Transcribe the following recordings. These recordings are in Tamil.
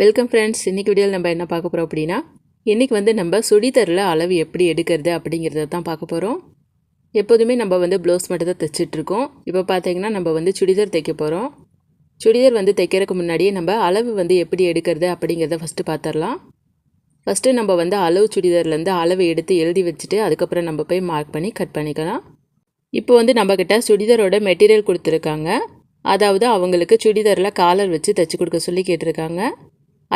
வெல்கம் ஃப்ரெண்ட்ஸ் இன்றைக்கி வீடியோவில் நம்ம என்ன பார்க்க போகிறோம் அப்படின்னா இன்றைக்கி வந்து நம்ம சுடிதரில் அளவு எப்படி எடுக்கிறது அப்படிங்கிறத தான் பார்க்க போகிறோம் எப்போதுமே நம்ம வந்து ப்ளவுஸ் மட்டும் தான் தைச்சிட்ருக்கோம் இப்போ பார்த்தீங்கன்னா நம்ம வந்து சுடிதார் தைக்க போகிறோம் சுடிதார் வந்து தைக்கிறதுக்கு முன்னாடியே நம்ம அளவு வந்து எப்படி எடுக்கிறது அப்படிங்கிறத ஃபஸ்ட்டு பார்த்துடலாம். ஃபஸ்ட்டு நம்ம வந்து அளவு சுடிதார்லேருந்து அளவு எடுத்து எழுதி வச்சுட்டு அதுக்கப்புறம் நம்ம போய் மார்க் பண்ணி கட் பண்ணிக்கலாம். இப்போ வந்து நம்மக்கிட்ட சுடிதாரோட மெட்டீரியல் கொடுத்துருக்காங்க. அதாவது அவங்களுக்கு சுடிதாரில் காலர் வச்சு தைச்சி கொடுக்க சொல்லி கேட்டிருக்காங்க.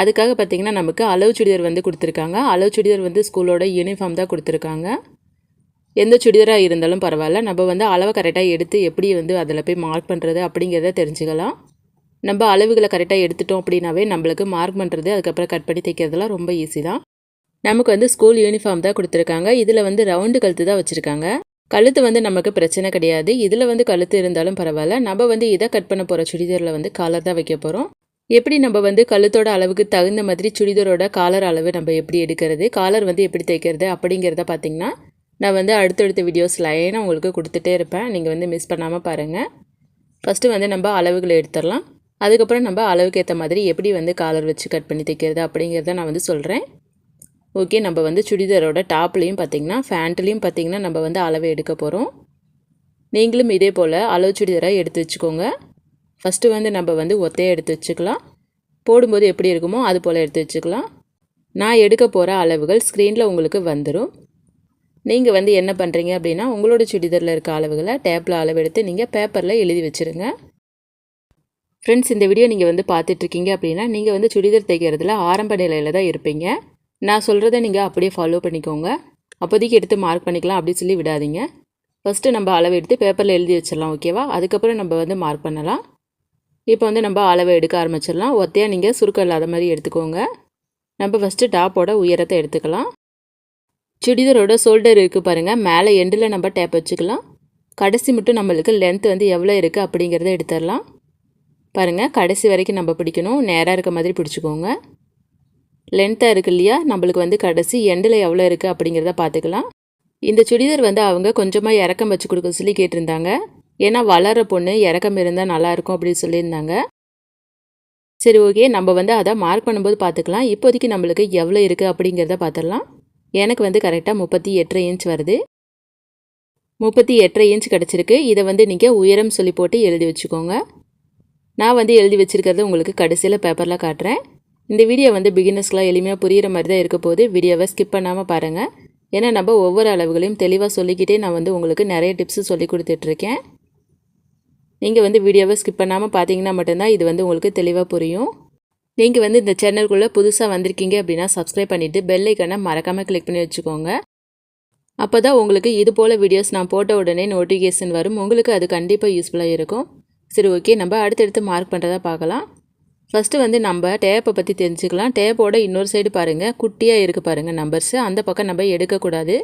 அதுக்காக பார்த்திங்கன்னா நமக்கு அளவு சுடிதார் வந்து கொடுத்துருக்காங்க. அளவு சுடிதார் வந்து ஸ்கூலோட யூனிஃபார்ம் தான் கொடுத்துருக்காங்க. எந்த சுடிதாராக இருந்தாலும் பரவாயில்ல. நம்ம வந்து அளவை கரெக்டாக எடுத்து எப்படி வந்து அதில் போய் மார்க் பண்ணுறது அப்படிங்கிறத தெரிஞ்சுக்கலாம். நம்ம அளவுகளை கரெக்டாக எடுத்துட்டோம் அப்படின்னாவே நம்மளுக்கு மார்க் பண்ணுறது அதுக்கப்புறம் கட் பண்ணி தைக்கிறதுலாம் ரொம்ப ஈஸி தான். நமக்கு வந்து ஸ்கூல் யூனிஃபார்ம் தான் கொடுத்துருக்காங்க. இதில் வந்து ரவுண்டு கழுத்து தான் வச்சுருக்காங்க. கழுத்து வந்து நமக்கு பிரச்சனை கிடையாது. இதில் வந்து கழுத்து இருந்தாலும் பரவாயில்ல. நம்ம வந்து இதை கட் பண்ண போகிற சுடிதாரில் வந்து காலர் தான் வைக்க போகிறோம். எப்படி நம்ம வந்து கழுத்தோட அளவுக்கு தகுந்த மாதிரி சுடிதாரோட காலர் அளவு நம்ம எப்படி எடுக்கிறது காலர் வந்து எப்படி தைக்கிறது அப்படிங்கிறத பார்த்திங்கன்னா நான் வந்து அடுத்தடுத்த வீடியோஸ் லைனாக உங்களுக்கு கொடுத்துட்டே இருப்பேன். நீங்கள் வந்து மிஸ் பண்ணாமல் பாருங்கள் ஃபஸ்ட்டு வந்து நம்ம அளவுகளை எடுத்துடலாம். அதுக்கப்புறம் நம்ம அளவுக்கு ஏற்ற மாதிரி எப்படி வந்து காலர் வச்சு கட் பண்ணி தைக்கிறது அப்படிங்கிறத நான் வந்து சொல்கிறேன் ஓகே நம்ம வந்து சுடிதாரோட டாப்லேயும் பார்த்திங்கன்னா ஃபேண்ட்லேயும் பார்த்திங்கன்னா நம்ம வந்து அளவை எடுக்க போகிறோம் நீங்களும் இதே போல் அளவு சுடிதாராக எடுத்து வச்சுக்கோங்க. ஃபஸ்ட்டு வந்து நம்ம வந்து ஒத்தையாக எடுத்து வச்சுக்கலாம். போடும்போது எப்படி இருக்குமோ அது போல் எடுத்து வச்சுக்கலாம். நான் எடுக்க போகிற அளவுகள் ஸ்க்ரீனில் உங்களுக்கு வந்துடும் நீங்கள் வந்து என்ன பண்ணுறீங்க அப்படின்னா உங்களோட சுடிதாரில் இருக்க அளவுகளை டேப்பில் அளவு எடுத்து நீங்கள் பேப்பரில் எழுதி வச்சுருங்க. ஃப்ரெண்ட்ஸ் இந்த வீடியோ நீங்கள் வந்து பார்த்துட்ருக்கீங்க அப்படின்னா நீங்கள் வந்து சுடிதார் தைக்கிறதுல ஆரம்ப நிலையில் தான் இருப்பீங்க. நான் சொல்கிறத நீங்கள் அப்படியே ஃபாலோ பண்ணிக்கோங்க. அப்போதைக்கு எடுத்து மார்க் பண்ணிக்கலாம் அப்படி சொல்லி விடாதீங்க. ஃபஸ்ட்டு நம்ம அளவு எடுத்து பேப்பரில் எழுதி வச்சிடலாம் ஓகேவா அதுக்கப்புறம் நம்ம வந்து மார்க் பண்ணலாம். இப்போ வந்து நம்ம அளவை எடுக்க ஆரம்பிச்சிடலாம். ஒத்தையாக நீங்கள் சுருக்கம் இல்லாத மாதிரி எடுத்துக்கோங்க. நம்ம ஃபஸ்ட்டு டாப்போட உயரத்தை எடுத்துக்கலாம். சுடிதாரோட ஷோல்டர் இருக்குது பாருங்கள் மேலே எண்டில் நம்ம டேப் வச்சுக்கலாம். கடைசி மட்டும் நம்மளுக்கு லென்த் வந்து எவ்வளோ இருக்குது அப்படிங்கிறத எடுத்துடலாம். பாருங்கள் கடைசி வரைக்கும் நம்ம பிடிக்கணும். நேராக இருக்க மாதிரி பிடிச்சிக்கோங்க. லென்த்தாக இருக்கு இல்லையா? நம்மளுக்கு வந்து கடைசி எண்டில் எவ்வளோ இருக்குது அப்படிங்கிறத பார்த்துக்கலாம். இந்த சுடிதார் வந்து அவங்க கொஞ்சமாக இறக்கம் வச்சு கொடுக்க சொல்லி கேட்டிருந்தாங்க. ஏன்னா வளர பொண்ணு இறக்கம் இருந்தால் நல்லாயிருக்கும் அப்படின்னு சொல்லியிருந்தாங்க. சரி ஓகே நம்ம வந்து அதை மார்க் பண்ணும்போது பார்த்துக்கலாம். இப்போதைக்கு நம்மளுக்கு எவ்வளோ இருக்குது அப்படிங்கிறத பார்த்துடலாம். எனக்கு வந்து கரெக்டாக முப்பத்தி எட்டரை இன்ச் வருது. முப்பத்தி எட்டரை இன்ச் கிடச்சிருக்கு. இதை வந்து நீங்கள் உயரம் சொல்லி போட்டு எழுதி வச்சுக்கோங்க. நான் வந்து எழுதி வச்சுருக்கிறத உங்களுக்கு கடைசியில் பேப்பரில் காட்டுறேன். இந்த வீடியோ வந்து பிகினர்ஸ்க்கெலாம் எளிமையாக புரிகிற மாதிரி தான் இருக்க போது வீடியோவை ஸ்கிப் பண்ணாமல் பாருங்கள் ஏன்னா நம்ம ஒவ்வொரு அளவுகளையும் தெளிவாக சொல்லிக்கிட்டே நான் வந்து உங்களுக்கு நிறைய டிப்ஸு சொல்லி கொடுத்துட்ருக்கேன் நீங்கள் வந்து வீடியோவை ஸ்கிப் பண்ணாமல் பார்த்தீங்கன்னா மட்டும்தான் இது வந்து உங்களுக்கு தெளிவாக புரியும். நீங்கள் வந்து இந்த சேனல்குள்ளே புதுசாக வந்திருக்கீங்க அப்படின்னா சப்ஸ்கிரைப் பண்ணிவிட்டு பெல்லைக்கனை மறக்காமல் கிளிக் பண்ணி வச்சுக்கோங்க. அப்போ தான் உங்களுக்கு இது போல் வீடியோஸ் நான் போட்ட உடனே நோட்டிஃபிகேஷன் வரும். உங்களுக்கு அது கண்டிப்பாக யூஸ்ஃபுல்லாக இருக்கும். சரி ஓகே நம்ம அடுத்தடுத்து மார்க் பண்ணுறதா பார்க்கலாம். ஃபஸ்ட்டு வந்து நம்ம டேப்பை பற்றி தெரிஞ்சுக்கலாம். டேப்போட இன்னொரு சைடு பாருங்கள் குட்டியாக இருக்குது பாருங்கள் நம்பர்ஸு அந்த பக்கம் நம்ம எடுக்கக்கூடாது.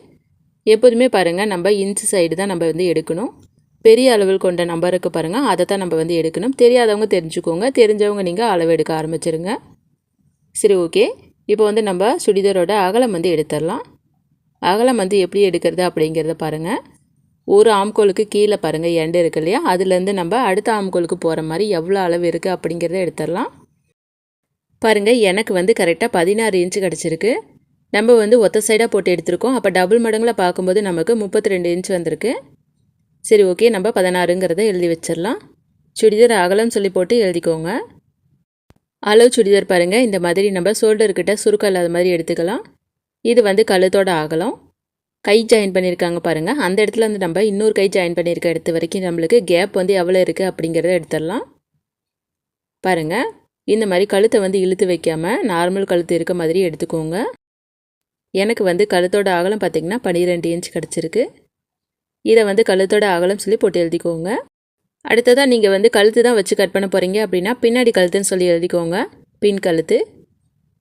எப்போதுமே பாருங்கள் நம்ம இன்ச்சு சைடு தான் நம்ம வந்து எடுக்கணும். பெரிய அளவில் கொண்ட நம்பருக்கு பாருங்கள் அதை தான் நம்ம வந்து எடுக்கணும். தெரியாதவங்க தெரிஞ்சுக்கோங்க. தெரிஞ்சவங்க நீங்கள் அளவு எடுக்க ஆரம்பிச்சிருங்க. சரி ஓகே இப்போ வந்து நம்ம சுடிதாரோட அகலம் வந்து எடுத்துடலாம். அகலம் வந்து எப்படி எடுக்கிறது அப்படிங்கிறத பாருங்கள் ஒரு ஆம்கோலுக்கு கீழே பாருங்கள் எண்டு இருக்கு இல்லையா? அதுலேருந்து நம்ம அடுத்த ஆம்கோலுக்கு போகிற மாதிரி எவ்வளோ அளவு இருக்குது அப்படிங்கிறத எடுத்துடலாம். பாருங்கள் எனக்கு வந்து கரெக்டாக பதினாறு இன்ச்சு கிடச்சிருக்கு. நம்ம வந்து ஒத்த சைடாக போட்டு எடுத்திருக்கோம். அப்போ டபுள் மடங்கில் பார்க்கும்போது நமக்கு முப்பத்தி ரெண்டு இன்ச் வந்திருக்கு. சரி ஓகே நம்ம பதினாறுங்கிறத எழுதி வச்சிடலாம். சுடிதார் அகலம் சொல்லி போட்டு எழுதிக்கோங்க. அளவு சுடிதார் பாருங்கள் இந்த மாதிரி நம்ம ஷோல்டர்கிட்ட சுருக்கம் இல்லாத மாதிரி எடுத்துக்கலாம். இது வந்து கழுத்தோட அகலம். கை ஜாயின் பண்ணியிருக்காங்க பாருங்கள் அந்த இடத்துல வந்து நம்ம இன்னொரு கை ஜாயின் பண்ணியிருக்க இடத்து வரைக்கும் நம்மளுக்கு கேப் வந்து எவ்வளோ இருக்குது அப்படிங்கிறத எடுத்துடலாம். பாருங்கள் இந்த மாதிரி கழுத்தை வந்து இழுத்து வைக்காமல் நார்மல் கழுத்து இருக்க மாதிரி எடுத்துக்கோங்க. எனக்கு வந்து கழுத்தோட அகலம் பார்த்திங்கன்னா பன்னிரெண்டு இன்ச் கிடச்சிருக்கு. இதை வந்து கழுத்தோட அகலம் சொல்லி போட்டு எழுதிக்கோங்க. அடுத்ததாக நீங்கள் வந்து கழுத்து தான் வச்சு கட் பண்ண போகிறீங்க அப்படின்னா பின்னாடி கழுத்துன்னு சொல்லி எழுதிக்கோங்க. பின் கழுத்து.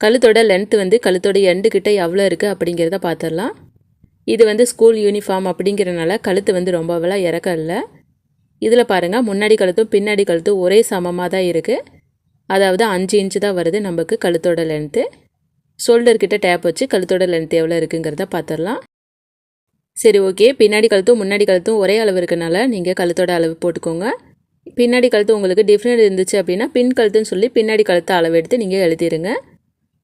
கழுத்தோட லென்த்து வந்து கழுத்தோட எண்டு கிட்டே எவ்வளோ இருக்குது அப்படிங்கிறத பார்த்துடலாம் இது வந்து ஸ்கூல் யூனிஃபார்ம் அப்படிங்கிறனால கழுத்து வந்து ரொம்பவெல்லாம் இறக்க இல்லை இதில் பாருங்கள் முன்னாடி கழுத்தும் பின்னாடி கழுத்தும் ஒரே சமமாக தான் இருக்குது அதாவது அஞ்சு இன்ச்சு தான் வருது நமக்கு கழுத்தோட லென்த்து ஷோல்டர்கிட்ட டேப் வச்சு கழுத்தோட லென்த் எவ்வளோ இருக்குங்கிறத பார்த்துடலாம் சரி ஓகே பின்னாடி கழுத்தும் முன்னாடி கழுத்தும் ஒரே அளவு இருக்கனால நீங்கள் கழுத்தோட அளவு போட்டுக்கோங்க. பின்னாடி கழுத்து உங்களுக்கு டிஃப்ரெண்ட் இருந்துச்சு அப்படின்னா பின் கழுத்துன்னு சொல்லி பின்னாடி கழுத்து அளவு எடுத்து நீங்கள் எழுதிடுங்க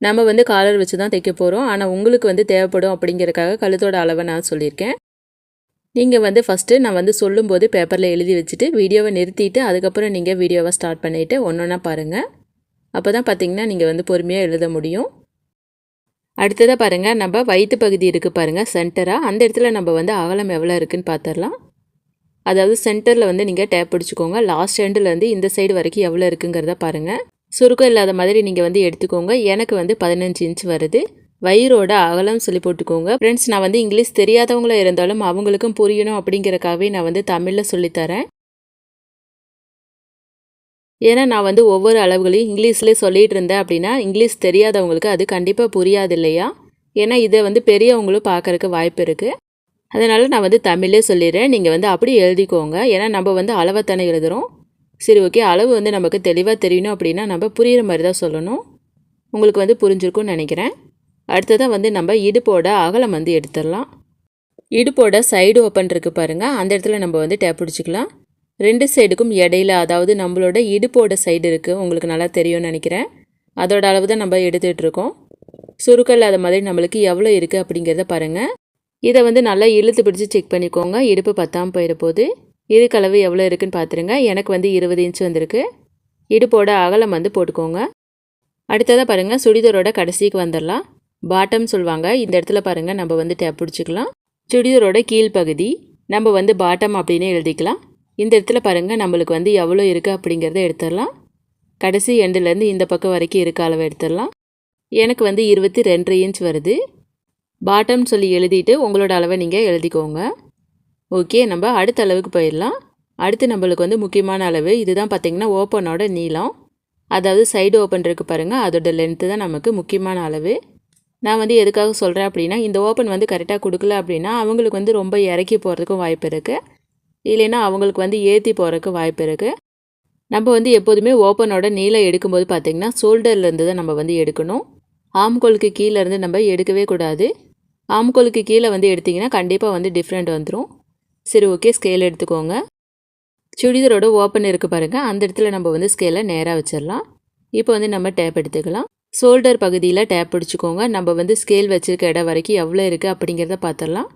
நம்ம வந்து காலர் வச்சு தான் தைக்க போகிறோம் ஆனால் உங்களுக்கு வந்து தேவைப்படும் அப்படிங்கிறக்காக கழுத்தோட அளவை நான் சொல்லியிருக்கேன். நீங்கள் வந்து ஃபஸ்ட்டு நான் வந்து சொல்லும்போது பேப்பரில் எழுதி வச்சுட்டு வீடியோவை நிறுத்திட்டு அதுக்கப்புறம் நீங்கள் வீடியோவை ஸ்டார்ட் பண்ணிவிட்டு ஒன்று ஒன்றா பாருங்கள் அப்போ தான் பார்த்தீங்கன்னா நீங்கள் வந்து பொறுமையாக எழுத முடியும். அடுத்ததாக பாருங்கள் நம்ம வயிற்று பகுதி இருக்குது பாருங்கள் சென்டராக அந்த இடத்துல நம்ம வந்து அகலம் எவ்வளோ இருக்குதுன்னு பார்த்துடலாம் அதாவது சென்டரில் வந்து நீங்கள் டேப் பிடிச்சிக்கோங்க. லாஸ்ட் எண்டுலேருந்து இந்த சைடு வரைக்கும் எவ்வளோ இருக்குங்கிறத பாருங்கள் சுருக்கம் இல்லாத மாதிரி நீங்கள் வந்து எடுத்துக்கோங்க. எனக்கு வந்து பதினஞ்சு இன்ச் வருது. வயிறோட அகலம் சொல்லி போட்டுக்கோங்க. ஃப்ரெண்ட்ஸ் நான் வந்து இங்கிலீஷ் தெரியாதவங்களா இருந்தாலும் அவங்களுக்கும் புரியணும் அப்படிங்கிறக்காகவே நான் வந்து தமிழில் சொல்லித்தரேன் ஏன்னா நான் வந்து ஒவ்வொரு அளவுகளையும் இங்கிலீஷ்லேயே சொல்லிகிட்டு இருந்தேன் அப்படின்னா இங்கிலீஷ் தெரியாதவங்களுக்கு அது கண்டிப்பாக புரியாது இல்லையா ஏன்னா இதை வந்து பெரியவங்களும் பார்க்குறக்கு வாய்ப்பு இருக்குது அதனால் நான் வந்து தமிழே சொல்லிடுறேன். நீங்கள் வந்து அப்படி எழுதிக்கோங்க. ஏன்னா நம்ம வந்து அளவைத்தானே எழுதுகிறோம் சரி ஓகே. அளவு வந்து நமக்கு தெளிவாக தெரியணும் அப்படின்னா நம்ம புரிகிற மாதிரி தான் சொல்லணும். உங்களுக்கு வந்து புரிஞ்சிருக்கும்னு நினைக்கிறேன். அடுத்ததாக வந்து நம்ம இடுப்போட அகலம் வந்து எடுத்துடலாம். இடுப்போட சைடு ஓப்பன் இருக்குது பாருங்கள் அந்த இடத்துல நம்ம வந்து டேப் பிடிச்சிக்கலாம். ரெண்டு சைடுக்கும் இடையில அதாவது நம்மளோட இடுப்போட சைடு இருக்குது உங்களுக்கு நல்லா தெரியும்னு நினைக்கிறேன். அதோட அளவு தான் நம்ம எடுத்துகிட்டு இருக்கோம். சுருக்கம் இல்லாத மாதிரி நம்மளுக்கு எவ்வளோ இருக்குது அப்படிங்கிறத பாருங்கள் இதை வந்து நல்லா இழுத்து பிடிச்சி செக் பண்ணிக்கோங்க. இடுப்பு பத்தாமல் போயிட போது இதுக்களவு எவ்வளோ இருக்குதுன்னு பார்த்துருங்க எனக்கு வந்து இருபது இன்ச் வந்திருக்கு. இடுப்போட அகலம் வந்து போட்டுக்கோங்க. அடுத்ததாக பாருங்கள் சுடிதாரோட கடைசிக்கு வந்துடலாம். பாட்டம் சொல்லுவாங்க. இந்த இடத்துல பாருங்கள் நம்ம வந்து டேப் பிடிச்சிக்கலாம். சுடிதாரோட கீழ்ப்பகுதி நம்ம வந்து பாட்டம் அப்படின்னு எழுதிக்கலாம். இந்த இடத்துல பாருங்கள் நம்மளுக்கு வந்து எவ்வளோ இருக்குது அப்படிங்கிறத எடுத்துடலாம். கடைசி எண்டுலேருந்து இந்த பக்கம் வரைக்கும் இருக்க அளவு எடுத்துடலாம். எனக்கு வந்து இருபத்தி ரெண்டரை இன்ச் வருது. பாட்டம் சொல்லி எழுதிட்டு உங்களோட அளவை நீங்கள் எழுதிக்கோங்க. ஓகே நம்ம அடுத்த அளவுக்கு போயிடலாம். அடுத்து நம்மளுக்கு வந்து முக்கியமான அளவு இதுதான் பார்த்திங்கன்னா ஓப்பனோட நீளம். அதாவது சைடு ஓப்பன் இருக்குது பாருங்கள் அதோட லென்த்து தான் நமக்கு முக்கியமான அளவு. நான் வந்து எதுக்காக சொல்கிறேன் அப்படின்னா இந்த ஓப்பன் வந்து கரெக்டாக கொடுக்கல அப்படின்னா அவங்களுக்கு வந்து ரொம்ப இறக்கி போகிறதுக்கும் வாய்ப்பு இருக்குது இல்லைன்னா அவங்களுக்கு வந்து ஏற்றி போகிறதுக்கு வாய்ப்பு இருக்குது நம்ம வந்து எப்போதுமே ஓப்பனோட நீளம் எடுக்கும்போது பார்த்திங்கன்னா ஷோல்டர்லேருந்து தான் நம்ம வந்து எடுக்கணும். ஆம்கோலுக்கு கீழேருந்து நம்ம எடுக்கவே கூடாது. ஆம்கோலுக்கு கீழே வந்து எடுத்திங்கன்னா கண்டிப்பாக வந்து டிஃப்ரெண்ட் வந்துடும் சரி ஓகே ஸ்கேல் எடுத்துக்கோங்க. சுடிதாரோட ஓப்பன் இருக்குது பாருங்கள் அந்த இடத்துல நம்ம வந்து ஸ்கேலை நேராக வச்சிடலாம். இப்போ வந்து நம்ம டேப் எடுத்துக்கலாம். ஷோல்டர் பகுதியில் டேப் பிடிச்சிக்கோங்க. நம்ம வந்து ஸ்கேல் வச்சுருக்க இடம் வரைக்கும் எவ்வளோ இருக்குது அப்படிங்கிறத பார்த்துடலாம்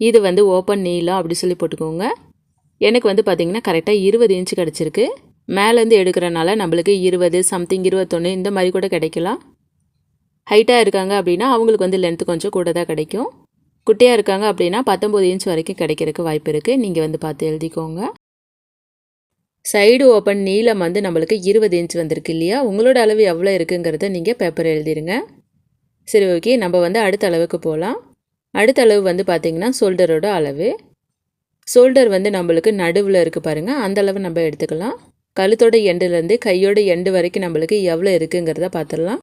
இது வந்து ஓப்பன் நீளம் அப்படி சொல்லி போட்டுக்கோங்க. எனக்கு வந்து பார்த்திங்கன்னா கரெக்டாக இருபது இன்ச்சு கிடச்சிருக்கு. மேலேருந்து எடுக்கிறனால நம்மளுக்கு இருபது சம்திங் இருபத்தொன்று இந்த மாதிரி கூட கிடைக்கலாம். ஹைட்டாக இருக்காங்க அப்படின்னா அவங்களுக்கு வந்து லென்த்து கொஞ்சம் கூட தான் கிடைக்கும். குட்டியாக இருக்காங்க அப்படின்னா பத்தொம்போது இன்ச் வரைக்கும் கிடைக்கிறதுக்கு வாய்ப்பு இருக்குது நீங்கள் வந்து பார்த்து எழுதிக்கோங்க. சைடு ஓப்பன் நீளம் வந்து நம்மளுக்கு இருபது இன்ச் வந்திருக்கு இல்லையா? உங்களோட அளவு எவ்வளோ இருக்குங்கிறத நீங்கள் பேப்பர் எழுதிடுங்க சரி ஓகே நம்ம வந்து அடுத்த அளவுக்கு போகலாம் அடுத்த அளவு வந்து பார்த்திங்கன்னா ஷோல்டரோட அளவு. ஷோல்டர் வந்து நம்மளுக்கு நடுவில் இருக்குது பாருங்கள் அந்த அளவு நம்ம எடுத்துக்கலாம். கழுத்தோட எண்டுலேருந்து கையோட எண்டு வரைக்கும் நம்மளுக்கு எவ்வளோ இருக்குங்கிறத பார்த்துடலாம்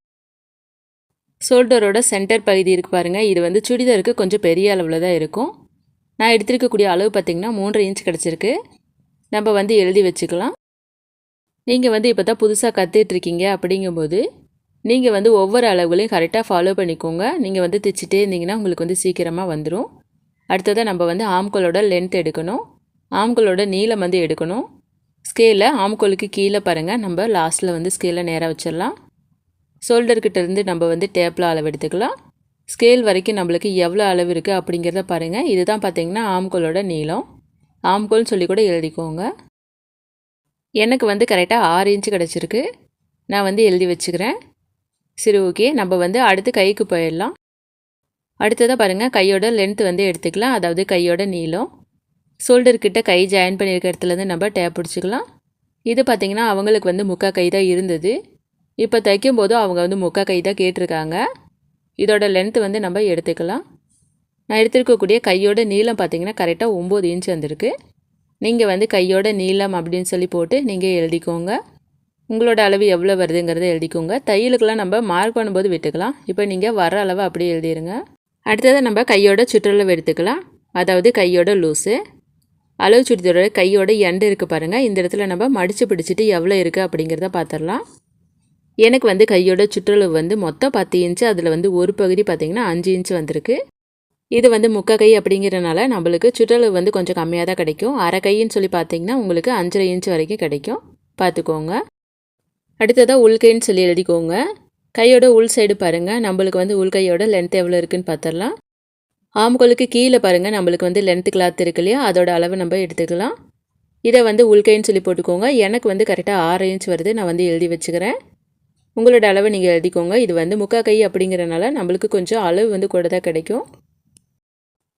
ஷோல்டரோட சென்டர் பகுதி இருக்குது பாருங்கள் இது வந்து சுடிதாருக்கு கொஞ்சம் பெரிய அளவில் தான் இருக்கும். நான் எடுத்திருக்கக்கூடிய அளவு பார்த்திங்கன்னா மூன்றரை இன்ச் கிடச்சிருக்கு. நம்ம வந்து எழுதி வச்சுக்கலாம். நீங்கள் வந்து இப்போ தான் புதுசாக கற்றுட்ருக்கீங்க அப்படிங்கும்போது நீங்கள் வந்து ஒவ்வொரு அளவுகளையும் கரெக்டாக ஃபாலோ பண்ணிக்கோங்க. நீங்கள் வந்து தைச்சிட்டே இருந்தீங்கன்னா உங்களுக்கு வந்து சீக்கிரமாக வந்துடும் அடுத்ததாக நம்ம வந்து ஆம்கோலோட லென்த் எடுக்கணும். ஆம்கோலோட நீளம் வந்து எடுக்கணும். ஸ்கேலை ஆம்கோலுக்கு கீழே பாருங்கள் நம்ம லாஸ்ட்டில் வந்து ஸ்கேலை நேராக வச்சிடலாம். ஷோல்டர்கிட்ட இருந்து நம்ம வந்து டேப்பில் அளவு எடுத்துக்கலாம். ஸ்கேல் வரைக்கும் நம்மளுக்கு எவ்வளோ அளவு இருக்குது அப்படிங்கிறத பாருங்கள் இதுதான் பார்த்திங்கன்னா ஆம்கோலோட நீளம். ஆம்கோல்னு சொல்லி கூட எழுதிக்கோங்க. எனக்கு வந்து கரெக்டாக ஆறு இன்ச்சு கிடச்சிருக்கு. நான் வந்து எழுதி வச்சுக்கிறேன். சரி ஓகே நம்ம வந்து அடுத்து கைக்கு போயிடலாம். அடுத்ததாக பாருங்கள் கையோட லென்த் வந்து எடுத்துக்கலாம். அதாவது கையோட நீளம். ஷோல்டர்கிட்ட கை ஜாயின் பண்ணியிருக்க இடத்துலேருந்து நம்ம டேப் பிடிச்சிக்கலாம். இது பார்த்திங்கன்னா அவங்களுக்கு வந்து முக்கா கை தான் இருந்தது. இப்போ தைக்கும் போது அவங்க வந்து முக்கா கை தான் கேட்டிருக்காங்க. இதோட லென்த் வந்து நம்ம எடுத்துக்கலாம். நான் எடுத்துருக்கக்கூடிய கையோட நீளம் பார்த்தீங்கன்னா கரெக்டாக ஒம்பது இன்ச் வந்திருக்கு. நீங்கள் வந்து கையோட நீளம் அப்படின்னு சொல்லி போட்டு நீங்கள் எழுதிக்கோங்க. உங்களோட அளவு எவ்வளோ வருதுங்கிறத எழுதிக்கோங்க. தையலுக்கெல்லாம் நம்ம மார்க் பண்ணும்போது விட்டுக்கலாம். இப்போ நீங்கள் வர அளவு அப்படியே எழுதிடுங்க அடுத்ததை நம்ம கையோட சுற்றளவு எடுத்துக்கலாம். அதாவது கையோட லூஸு அளவு சுடிதோட கையோட எண்டு இருக்குது பாருங்கள் இந்த இடத்துல நம்ம மடித்து பிடிச்சிட்டு எவ்வளோ இருக்குது அப்படிங்கிறத பார்த்துடலாம் எனக்கு வந்து கையோட சுற்றளவு வந்து மொத்தம் பத்து இன்ச்சு அதில் வந்து ஒரு பகுதி பார்த்திங்கன்னா அஞ்சு இன்ச்சு வந்திருக்கு. இது வந்து முக்க கை அப்படிங்கிறனால நம்மளுக்கு சுற்றளவு வந்து கொஞ்சம் கம்மியாக தான் கிடைக்கும். அரை கைன்னு சொல்லி பார்த்தீங்கன்னா உங்களுக்கு அஞ்சரை இன்ச் வரைக்கும் கிடைக்கும். பார்த்துக்கோங்க அடுத்ததாக உள்கைன்னு சொல்லி எழுதிக்கோங்க. கையோட உள் சைடு பாருங்கள் நம்மளுக்கு வந்து உள் கையோட லென்த் எவ்வளோ இருக்குன்னு பார்த்துடலாம் ஆம்கோலுக்கு கீழே பாருங்கள் நம்மளுக்கு வந்து லென்த் கிளாத் இருக்கு இல்லையா? அதோட அளவு நம்ம எடுத்துக்கலாம். இதை வந்து உள்கைன்னு சொல்லி போட்டுக்கோங்க. எனக்கு வந்து கரெக்டாக ஆறு இன்ச் வருது. நான் வந்து எழுதி வச்சுக்கிறேன். உங்களோட அளவை நீங்கள் எழுதிக்கோங்க. இது வந்து முக்கா கை அப்படிங்கிறனால நம்மளுக்கு கொஞ்சம் அளவு வந்து கூட தான் கிடைக்கும்.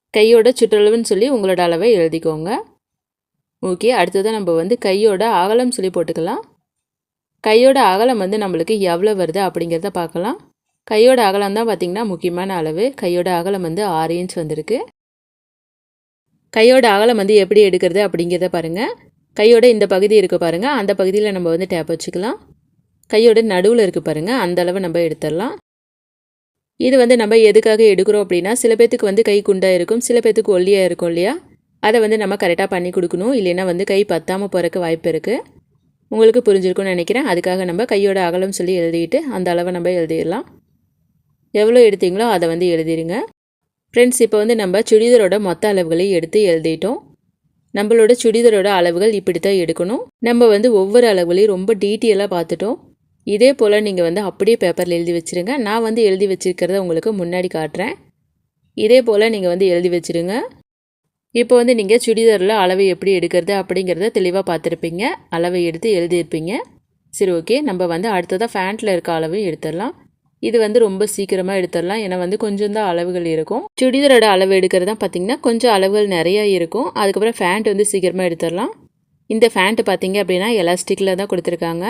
கையோட சுற்றளவுன்னு சொல்லி உங்களோட அளவை எழுதிக்கோங்க. ஓகே. அடுத்ததான் நம்ம வந்து கையோட அகலம் சொல்லி போட்டுக்கலாம். கையோட அகலம் வந்து நம்மளுக்கு எவ்வளோ வருது அப்படிங்கிறத பார்க்கலாம். கையோட அகலம் தான் பார்த்திங்கன்னா முக்கியமான அளவு. கையோட அகலம் வந்து ஆறு இன்ச் வந்திருக்கு. கையோட அகலம் வந்து எப்படி எடுக்கிறது அப்படிங்கிறத பாருங்கள் கையோட இந்த பகுதி இருக்குது பாருங்கள் அந்த பகுதியில் நம்ம வந்து டேப் வச்சுக்கலாம். கையோட நடுவில் இருக்குது பாருங்கள் அந்த அளவு நம்ம எடுத்துடலாம். இது வந்து நம்ம எதுக்காக எடுக்கிறோம் அப்படின்னா சில பேத்துக்கு வந்து கை குண்டாக இருக்கும். சில பேத்துக்கு ஒல்லியாக இருக்கும் இல்லையா? அதை வந்து நம்ம கரெக்டாக பண்ணி கொடுக்கணும். இல்லைன்னா வந்து கை பத்தாமல் போகிறக்கு வாய்ப்பு இருக்குது உங்களுக்கு புரிஞ்சிருக்கும்னு நினைக்கிறேன். அதுக்காக நம்ம கையோட அகலம் சொல்லி எழுதிட்டு அந்த அளவை நம்ம எழுதிடலாம். எவ்வளோ எடுத்தீங்களோ அதை வந்து எழுதிடுங்க ஃப்ரெண்ட்ஸ் இப்போ வந்து நம்ம சுடிதாரோட மொத்த அளவுகளை எடுத்து எழுதிட்டோம். நம்மளோட சுடிதாரோட அளவுகள் இப்படி தான் எடுக்கணும். நம்ம வந்து ஒவ்வொரு அளவுகளையும் ரொம்ப டீட்டெயிலாக பார்த்துட்டோம். இதே போல் நீங்கள் வந்து அப்படியே பேப்பரில் எழுதி வச்சுருங்க. நான் வந்து எழுதி வச்சுருக்கிறத உங்களுக்கு முன்னாடி காட்டுறேன். இதே போல் நீங்கள் வந்து எழுதி வச்சுருங்க. இப்போ வந்து நீங்கள் சுடிதாரில் அளவை எப்படி எடுக்கிறது அப்படிங்கிறத தெளிவாக பார்த்துருப்பீங்க. அளவை எடுத்து எழுதியிருப்பீங்க. சரி ஓகே. நம்ம வந்து அடுத்ததாக ஃபேண்ட்டில் இருக்க அளவையும் எடுத்துடலாம். இது வந்து ரொம்ப சீக்கிரமாக எடுத்துடலாம். ஏன்னா வந்து கொஞ்சம் தான் அளவுகள் இருக்கும். சுடிதாரோட அளவு எடுக்கிறது தான் பார்த்திங்கன்னா கொஞ்சம் அளவுகள் நிறையா இருக்கும். அதுக்கப்புறம் ஃபேண்ட் வந்து சீக்கிரமாக எடுத்துடலாம். இந்த ஃபேண்ட்டு பார்த்திங்க அப்படின்னா எலாஸ்டிக்கில் தான் கொடுத்துருக்காங்க.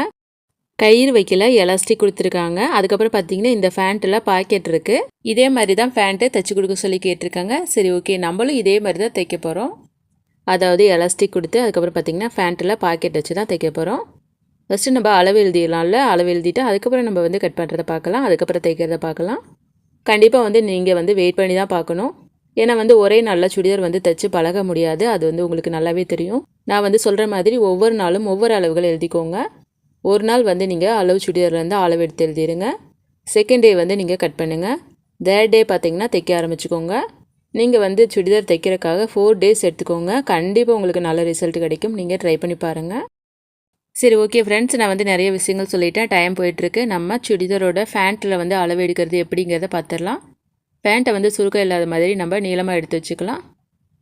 கயிறு வைக்கல எலாஸ்டிக் கொடுத்துருக்காங்க. அதுக்கப்புறம் பார்த்தீங்கன்னா இந்த ஃபேண்ட்டில் பாக்கெட் இருக்குது இதே மாதிரி தான் ஃபேண்ட்டை தைச்சி கொடுக்க சொல்லி கேட்டிருக்காங்க. சரி ஓகே நம்மளும் இதே மாதிரி தான் தைக்க போகிறோம் அதாவது எலாஸ்டிக் கொடுத்து அதுக்கப்புறம் பார்த்தீங்கன்னா ஃபேண்ட்டில் பாக்கெட் வச்சு தான் தைக்க போகிறோம் ஃபஸ்ட்டு நம்ம அளவு எழுதிடலாம்ல. அளவு எழுதிட்டு அதுக்கப்புறம் நம்ம வந்து கட் பண்ணுறதை பார்க்கலாம். அதுக்கப்புறம் தைக்கிறத பார்க்கலாம். கண்டிப்பாக வந்து நீங்கள் வந்து வெயிட் பண்ணி தான் பார்க்கணும். ஏன்னா வந்து ஒரே நல்ல சுடிதார் வந்து தைச்சு பழக முடியாது. அது வந்து உங்களுக்கு நல்லாவே தெரியும். நான் வந்து சொல்கிற மாதிரி ஒவ்வொரு நாளும் ஒவ்வொரு அளவுகள் எழுதிக்கோங்க. ஒரு நாள் வந்து நீங்கள் அளவு சுடிதார்லேருந்து அளவு எடுத்து எழுதிடுங்க செகண்ட் டே வந்து நீங்கள் கட் பண்ணுங்கள் தேர்ட் டே பார்த்தீங்கன்னா தைக்க ஆரம்பிச்சுக்கோங்க. நீங்கள் வந்து சுடிதார் தைக்கிறக்காக ஃபோர் டேஸ் எடுத்துக்கோங்க. கண்டிப்பாக உங்களுக்கு நல்ல ரிசல்ட் கிடைக்கும். நீங்கள் ட்ரை பண்ணி பாருங்கள் சரி ஓகே ஃப்ரெண்ட்ஸ் நான் வந்து நிறைய விஷயங்கள் சொல்லிட்டேன். டைம் போயிட்டுருக்கு. நம்ம சுடிதாரோட ஃபேண்ட்டில் வந்து அளவு எடுக்கிறது எப்படிங்கிறத பார்த்துடலாம் பேண்ட்டை வந்து சுருக்கம் இல்லாத மாதிரி நம்ம நீளமாக எடுத்து வச்சுக்கலாம்.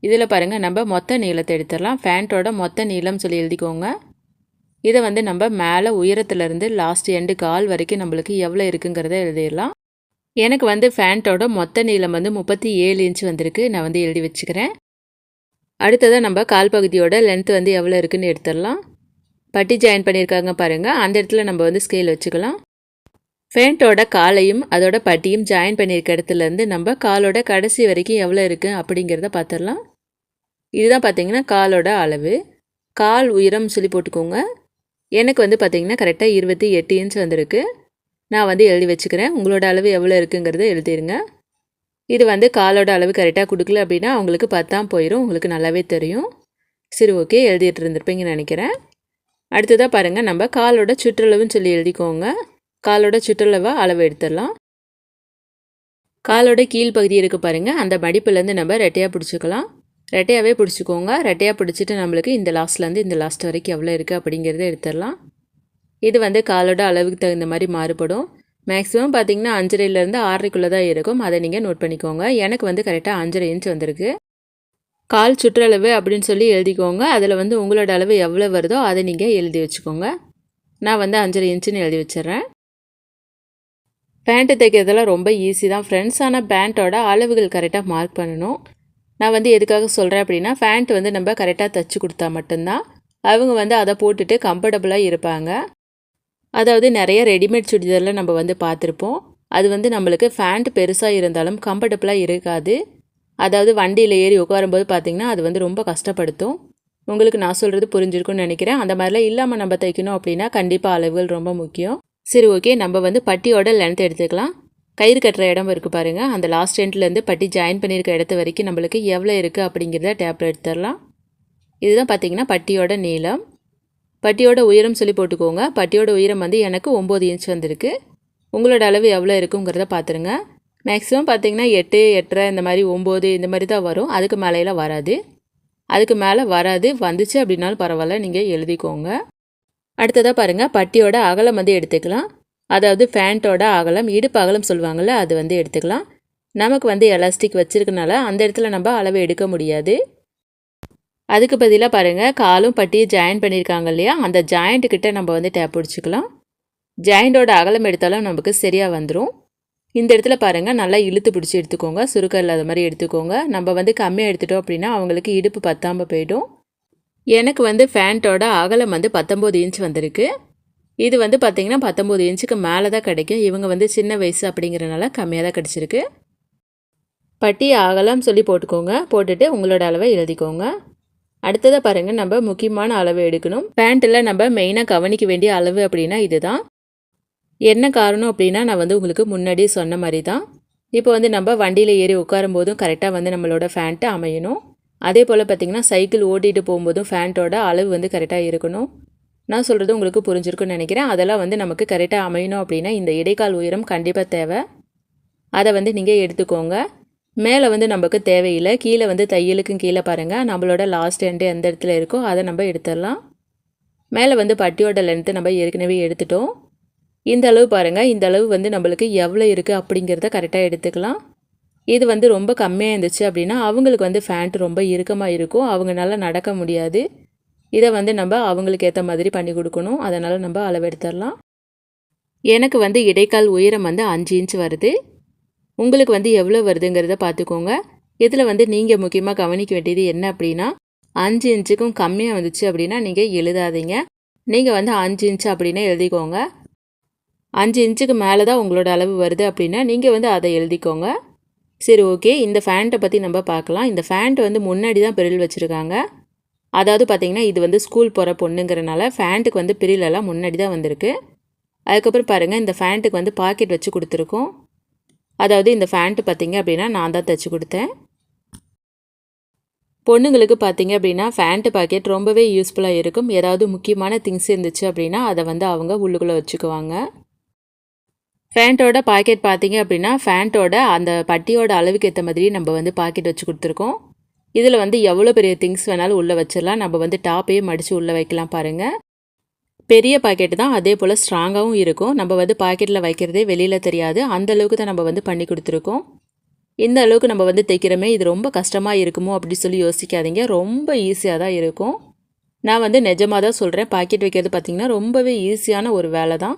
இதில் பாருங்கள் நம்ம மொத்த நீளத்தை எடுத்துடலாம். ஃபேண்ட்டோட மொத்த நீளம் சொல்லி எழுதிக்கோங்க. இதை வந்து நம்ம மேலே உயரத்துலேருந்து லாஸ்ட் எண்டு கால் வரைக்கும் நம்மளுக்கு எவ்வளோ இருக்குங்கிறத எழுதிடலாம். எனக்கு வந்து ஃபேண்ட்டோட மொத்த நீளம் வந்து முப்பத்தி ஏழு இன்ச் வந்திருக்கு. நான் வந்து எழுதி வச்சுக்கிறேன். அடுத்ததாக நம்ம கால் பகுதியோட லென்த் வந்து எவ்வளோ இருக்குன்னு எடுத்துடலாம். பட்டி ஜாயின் பண்ணியிருக்காங்க பாருங்கள் அந்த இடத்துல நம்ம வந்து ஸ்கேல் வச்சுக்கலாம். ஃபேண்ட்டோட காலையும் அதோட பட்டியும் ஜாயின் பண்ணியிருக்க இடத்துலேருந்து நம்ம காலோட கடைசி வரைக்கும் எவ்வளோ இருக்குது அப்படிங்கிறத பார்த்துடலாம். இதுதான் பார்த்தீங்கன்னா காலோட அளவு. கால் உயரம் சொல்லி போட்டுக்கோங்க. எனக்கு வந்து பார்த்திங்கன்னா கரெக்டாக இருபத்தி எட்டு இன்ச் வந்திருக்கு. நான் வந்து எழுதி வச்சுக்கிறேன். உங்களோட அளவு எவ்வளோ இருக்குங்கிறத எழுதிருங்க. இது வந்து காலோட அளவு கரெக்டாக கொடுக்கல அப்படின்னா அவங்களுக்கு பத்தாம் போயிடும் உங்களுக்கு நல்லாவே தெரியும். சரி ஓகே எழுதிட்டு இருந்திருப்பீங்கன்னு நினைக்கிறேன். அடுத்ததாக பாருங்கள் நம்ம காலோட சுற்றளவுன்னு சொல்லி எழுதிக்கோங்க. காலோட சுற்றளவை அளவு எடுத்துடலாம். காலோட கீழ் பகுதி இருக்குது பாருங்கள் அந்த மடிப்புலேருந்து நம்ம ரெட்டையாக பிடிச்சிக்கலாம். ரெட்டையாகவே பிடிச்சிக்கோங்க. ரெட்டையாக பிடிச்சிட்டு நம்மளுக்கு இந்த லாஸ்ட்லேருந்து இந்த லாஸ்ட் வரைக்கும் எவ்வளோ இருக்குது அப்படிங்கிறத எடுத்துடலாம். இது வந்து காலோட அளவுக்கு தகுந்த மாதிரி மாறுபடும். மேக்ஸிமம் பார்த்திங்கன்னா அஞ்சரைலேருந்து ஆறரைக்குள்ளே தான் இருக்கும். அதை நீங்கள் நோட் பண்ணிக்கோங்க. எனக்கு வந்து கரெக்டாக அஞ்சரை இன்ச் வந்திருக்கு. கால் சுற்றளவு அப்படின்னு சொல்லி எழுதிக்கோங்க. அதில் வந்து உங்களோட அளவு எவ்வளோ வருதோ அதை நீங்கள் எழுதி வச்சுக்கோங்க. நான் வந்து அஞ்சரை இன்ச்சுன்னு எழுதி வச்சிட்றேன். பேண்ட்டு தைக்கிறதெல்லாம் ரொம்ப ஈஸி தான் ஃப்ரெண்ட்ஸ் ஆனால் பேண்ட்டோட அளவுகள் கரெக்டாக மார்க் பண்ணணும். நான் வந்து எதுக்காக சொல்கிறேன் அப்படின்னா ஃபேண்ட் வந்து நம்ம கரெக்டாக தைச்சி கொடுத்தா மட்டும்தான். அவங்க வந்து அதை போட்டுட்டு கம்ஃபர்டபுளாக இருப்பாங்க. அதாவது நிறைய ரெடிமேட் சுடிதாரில் நம்ம வந்து பார்த்துருப்போம். அது வந்து நம்மளுக்கு ஃபேண்ட் பெருசாக இருந்தாலும் கம்ஃபர்டபுளாக இருக்காது. அதாவது வண்டியில் ஏறி உட்காரும்போது பார்த்திங்கன்னா அது வந்து ரொம்ப கஷ்டப்படுத்தும். உங்களுக்கு நான் சொல்கிறது புரிஞ்சிருக்குன்னு நினைக்கிறேன். அந்த மாதிரிலாம் இல்லாமல் நம்ம தைக்கணும் அப்படின்னா கண்டிப்பாக அளவுகள் ரொம்ப முக்கியம். சரி ஓகே நம்ம வந்து பட்டியோட லென்த் எடுத்துக்கலாம். கயிறு கட்டுற இடம் இருக்குது பாருங்கள் அந்த லாஸ்ட் எண்ட்லேருந்து பட்டி ஜாயின் பண்ணியிருக்க இடத்து வரைக்கும் நம்மளுக்கு எவ்வளோ இருக்குது அப்படிங்கிறத டேப்பில் எடுத்துடலாம். இதுதான் பார்த்திங்கன்னா பட்டியோட நீளம். பட்டியோட உயரம் சொல்லி போட்டுக்கோங்க. பட்டியோட உயரம் வந்து எனக்கு ஒம்பது இன்ச் வந்திருக்கு. உங்களோட அளவு எவ்வளோ இருக்குங்கிறத பார்த்துருங்க மேக்ஸிமம் பார்த்திங்கன்னா எட்டு எட்டரை இந்த மாதிரி ஒம்பது இந்த மாதிரி தான் வரும். அதுக்கு மேலேலாம் வராது. அதுக்கு மேலே வராது. வந்துச்சு அப்படின்னாலும் பரவாயில்ல. நீங்கள் எழுதிக்கோங்க. அடுத்ததாக பாருங்கள் பட்டியோட அகலம் வந்து எடுத்துக்கலாம். அதாவது ஃபேண்ட்டோட அகலம் இடுப்பு அகலம் சொல்லுவாங்கள்ல அது வந்து எடுத்துக்கலாம். நமக்கு வந்து எலாஸ்டிக் வச்சுருக்கனால அந்த இடத்துல நம்ம அளவு எடுக்க முடியாது. அதுக்கு பதிலாக பாருங்கள் காலும் பட்டியும் ஜாயின் பண்ணியிருக்காங்க இல்லையா? அந்த ஜாயிண்ட்டுக்கிட்ட நம்ம வந்து டேப் பிடிச்சிக்கலாம். ஜாயிண்டோட அகலம் எடுத்தாலும் நமக்கு சரியாக வந்துடும் இந்த இடத்துல பாருங்கள் நல்லா இழுத்து பிடிச்சி எடுத்துக்கோங்க. சுருக்கம் இல்லாத மாதிரி எடுத்துக்கோங்க. நம்ம வந்து கம்மியாக எடுத்துட்டோம் அப்படின்னா அவங்களுக்கு இடுப்பு பத்தாமல் போயிடும். எனக்கு வந்து ஃபேண்ட்டோட அகலம் வந்து பத்தொம்போது இன்ச் வந்திருக்கு. இது வந்து பார்த்திங்கன்னா பத்தொம்போது இன்ச்சுக்கு மேலே தான் கிடைக்கும். இவங்க வந்து சின்ன வயசு அப்படிங்கிறனால கம்மியாக தான் கிடச்சிருக்கு. பட்டி அகலம் சொல்லி போட்டுக்கோங்க. போட்டுட்டு உங்களோட அளவை எழுதிக்கோங்க. அடுத்ததாக பாருங்கள் நம்ம முக்கியமான அளவு எடுக்கணும். பேண்ட்டில் நம்ம மெயினாக கவனிக்க வேண்டிய அளவு அப்படின்னா இதுதான். என்ன காரணம் அப்படின்னா நான் வந்து உங்களுக்கு முன்னாடியே சொன்ன மாதிரி தான் இப்போ வந்து நம்ம வண்டியில் ஏறி உட்காரும் போதும் கரெக்டாக வந்து நம்மளோட ஃபேண்ட்டு அமையணும். அதே போல் பார்த்திங்கன்னா சைக்கிள் ஓட்டிகிட்டு போகும்போதும் ஃபேண்ட்டோட அளவு வந்து கரெக்டாக இருக்கணும். நான் சொல்கிறது உங்களுக்கு புரிஞ்சிருக்குன்னு நினைக்கிறேன். அதெல்லாம் வந்து நமக்கு கரெக்டாக அமையணும் அப்படின்னா இந்த இடைக்கால் உயரம் கண்டிப்பாக தேவை. அதை வந்து நீங்கள் எடுத்துக்கோங்க. மேலே வந்து நமக்கு தேவையில்லை. கீழே வந்து தையலுக்கும் கீழே பாருங்கள் நம்மளோட லாஸ்ட் எண்டு எந்த இடத்துல இருக்கோ அதை நம்ம எடுத்துடலாம். மேலே வந்து பட்டியோட லென்த்து நம்ம ஏற்கனவே எடுத்துட்டோம். இந்த அளவு பாருங்கள் இந்த அளவு வந்து நம்மளுக்கு எவ்வளோ இருக்குது அப்படிங்கிறத கரெக்டாக எடுத்துக்கலாம். இது வந்து ரொம்ப கம்மியாக இருந்துச்சு அப்படின்னா அவங்களுக்கு வந்து ஃபேண்ட் ரொம்ப இறுக்கமாக இருக்கும். அவங்களால நடக்க முடியாது. இதை வந்து நம்ம அவங்களுக்கு ஏற்ற மாதிரி பண்ணி கொடுக்கணும். அதனால் நம்ம அளவெடுத்துடலாம். எனக்கு வந்து இடைக்கால் உயரம் வந்து அஞ்சு இன்ச் வருது. உங்களுக்கு வந்து எவ்வளோ வருதுங்கிறத பார்த்துக்கோங்க. இதில் வந்து நீங்கள் முக்கியமாக கவனிக்க வேண்டியது என்ன அப்படின்னா அஞ்சு இன்ச்சுக்கும் கம்மியாக வந்துச்சு அப்படின்னா நீங்கள் எழுதாதீங்க. நீங்கள் வந்து அஞ்சு இன்ச்சு அப்படின்னா எழுதிக்கோங்க. அஞ்சு இன்ச்சுக்கு மேலே தான் உங்களோட அளவு வருது அப்படின்னா நீங்கள் வந்து அதை எழுதிக்கோங்க. சரி ஓகே. இந்த ஃபேண்ட்டை பற்றி நம்ம பார்க்கலாம். இந்த ஃபேண்ட் வந்து முன்னாடி தான் பிரில் வச்சுருக்காங்க. அதாவது பார்த்திங்கன்னா இது வந்து ஸ்கூல் போகிற பொண்ணுங்கிறனால ஃபேண்ட்டுக்கு வந்து பிரிலெல்லாம் முன்னாடி தான் வந்திருக்கு. அதுக்கப்புறம் பாருங்கள் இந்த ஃபேண்ட்டுக்கு வந்து பாக்கெட் வச்சு கொடுத்துருக்கோம். அதாவது இந்த ஃபேண்ட்டு பார்த்திங்க அப்படின்னா நான் தான் தைச்சி கொடுத்தேன். பொண்ணுங்களுக்கு பார்த்திங்க அப்படின்னா ஃபேண்ட்டு பாக்கெட் ரொம்பவே யூஸ்ஃபுல்லாக இருக்கும். ஏதாவது முக்கியமான திங்ஸ் இருந்துச்சு அப்படின்னா அதை வந்து அவங்க உள்ளுக்குள்ளே வச்சுக்குவாங்க. ஃபேண்ட்டோட பாக்கெட் பார்த்திங்க அப்படின்னா ஃபேண்ட்டோட அந்த பட்டியோட அளவுக்கு ஏற்ற மாதிரி நம்ம வந்து பாக்கெட் வச்சு கொடுத்துருக்கோம். இதில் வந்து எவ்வளோ பெரிய திங்ஸ் வேணாலும் உள்ளே வச்சிடலாம் நம்ம வந்து டாப்பையே மடித்து உள்ளே வைக்கலாம் பாருங்கள் பெரிய பாக்கெட் தான் அதே போல் ஸ்ட்ராங்காகவும் இருக்கும். நம்ம வந்து பாக்கெட்டில் வைக்கிறதே வெளியில் தெரியாது. அந்த அளவுக்கு தான் நம்ம வந்து பண்ணி கொடுத்துருக்கோம். இந்த அளவுக்கு நம்ம வந்து தைக்கிறோமே இது ரொம்ப கஷ்டமாக இருக்குமோ அப்படி சொல்லி யோசிக்காதீங்க. ரொம்ப ஈஸியாக தான் இருக்கும். நான் வந்து நிஜமாக தான் சொல்கிறேன் பாக்கெட் வைக்கிறது பார்த்திங்கன்னா ரொம்பவே ஈஸியான ஒரு வேலை தான்.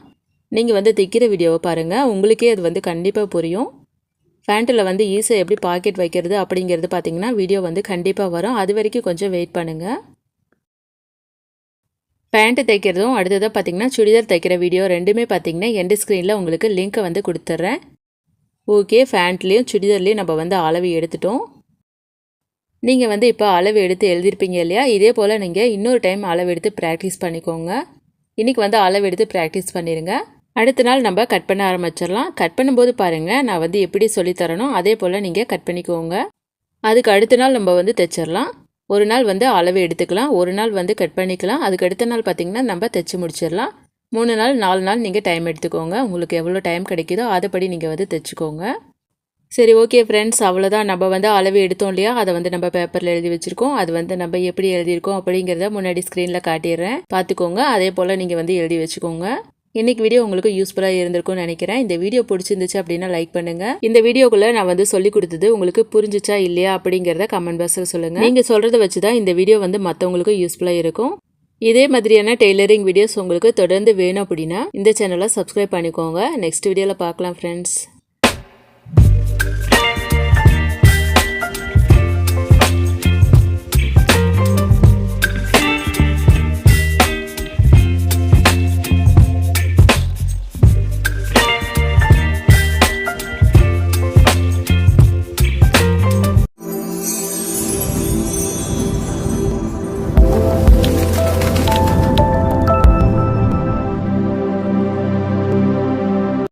நீங்கள் வந்து தைக்கிற வீடியோவை பாருங்கள் உங்களுக்கே அது வந்து கண்டிப்பாக புரியும். ஃபேண்ட்டில் வந்து ஈஸியாக எப்படி பாக்கெட் வைக்கிறது அப்படிங்கிறது பார்த்தீங்கன்னா வீடியோ வந்து கண்டிப்பாக வரும். அது வரைக்கும் கொஞ்சம் வெயிட் பண்ணுங்கள் பேண்ட்டு தைக்கிறதும் அடுத்ததாக பார்த்தீங்கன்னா சுடிதார் தைக்கிற வீடியோ ரெண்டுமே பார்த்தீங்கன்னா எண்டு ஸ்க்ரீனில் உங்களுக்கு லிங்க்கை வந்து கொடுத்துட்றேன் ஓகே ஃபேண்ட்லேயும் சுடிதார்லேயும் நம்ம வந்து அளவு எடுத்துட்டோம். நீங்கள் வந்து இப்போ அளவு எடுத்து எழுதியிருப்பீங்க இல்லையா? இதே போல் நீங்கள் இன்னொரு டைம் அளவு எடுத்து ப்ராக்டிஸ் பண்ணிக்கோங்க. இன்றைக்கி வந்து அளவு எடுத்து ப்ராக்டிஸ் பண்ணிடுங்க அடுத்த நாள் நம்ம கட் பண்ண ஆரம்பிச்சிடலாம். கட் பண்ணும்போது பாருங்கள் நான் வந்து எப்படி சொல்லித்தரணும் அதே போல் நீங்கள் கட் பண்ணிக்கோங்க. அதுக்கு அடுத்த நாள் நம்ம வந்து தைச்சிடலாம். ஒரு நாள் வந்து அளவு எடுத்துக்கலாம். ஒரு நாள் வந்து கட் பண்ணிக்கலாம். அதுக்கு அடுத்த நாள் பார்த்திங்கன்னா நம்ம தைச்சி முடிச்சிடலாம். மூணு நாள் நாலு நாள் நீங்கள் டைம் எடுத்துக்கோங்க. உங்களுக்கு எவ்வளோ டைம் கிடைக்குதோ அதைப்படி நீங்கள் வந்து தைச்சிக்கோங்க. சரி ஓகே ஃப்ரெண்ட்ஸ் அவ்வளோதான் நம்ம வந்து அளவு எடுத்தோம் இல்லையா? அதை வந்து நம்ம பேப்பரில் எழுதி வச்சுருக்கோம். அது வந்து நம்ம எப்படி எழுதியிருக்கோம் அப்படிங்கிறத முன்னாடி ஸ்க்ரீனில் காட்டிடுறேன். பார்த்துக்கோங்க. அதே போல் நீங்கள் வந்து எழுதி வச்சுக்கோங்க. இன்னைக்கு வீடியோ உங்களுக்கு யூஸ்ஃபுல்லாக இருந்திருக்கும்னு நினைக்கிறேன். இந்த வீடியோ பிடிச்சிருந்துச்சு அப்படின்னா லைக் பண்ணுங்க. இந்த வீடியோக்குள்ள நான் வந்து சொல்லி கொடுத்தது உங்களுக்கு புரிஞ்சிச்சா இல்லையா அப்படிங்கிறத கமெண்ட் பாக்ஸில் சொல்லுங்க. நீங்க சொல்கிறத வச்சு தான் இந்த வீடியோ வந்து மற்றவங்களுக்கு யூஸ்ஃபுல்லாக இருக்கும். இதே மாதிரியான டெய்லரிங் வீடியோஸ் உங்களுக்கு தொடர்ந்து வேணும் அப்படின்னா இந்த சேனலை சப்ஸ்கிரைப் பண்ணிக்கோங்க. நெக்ஸ்ட் வீடியோவில் பார்க்கலாம் ஃப்ரெண்ட்ஸ்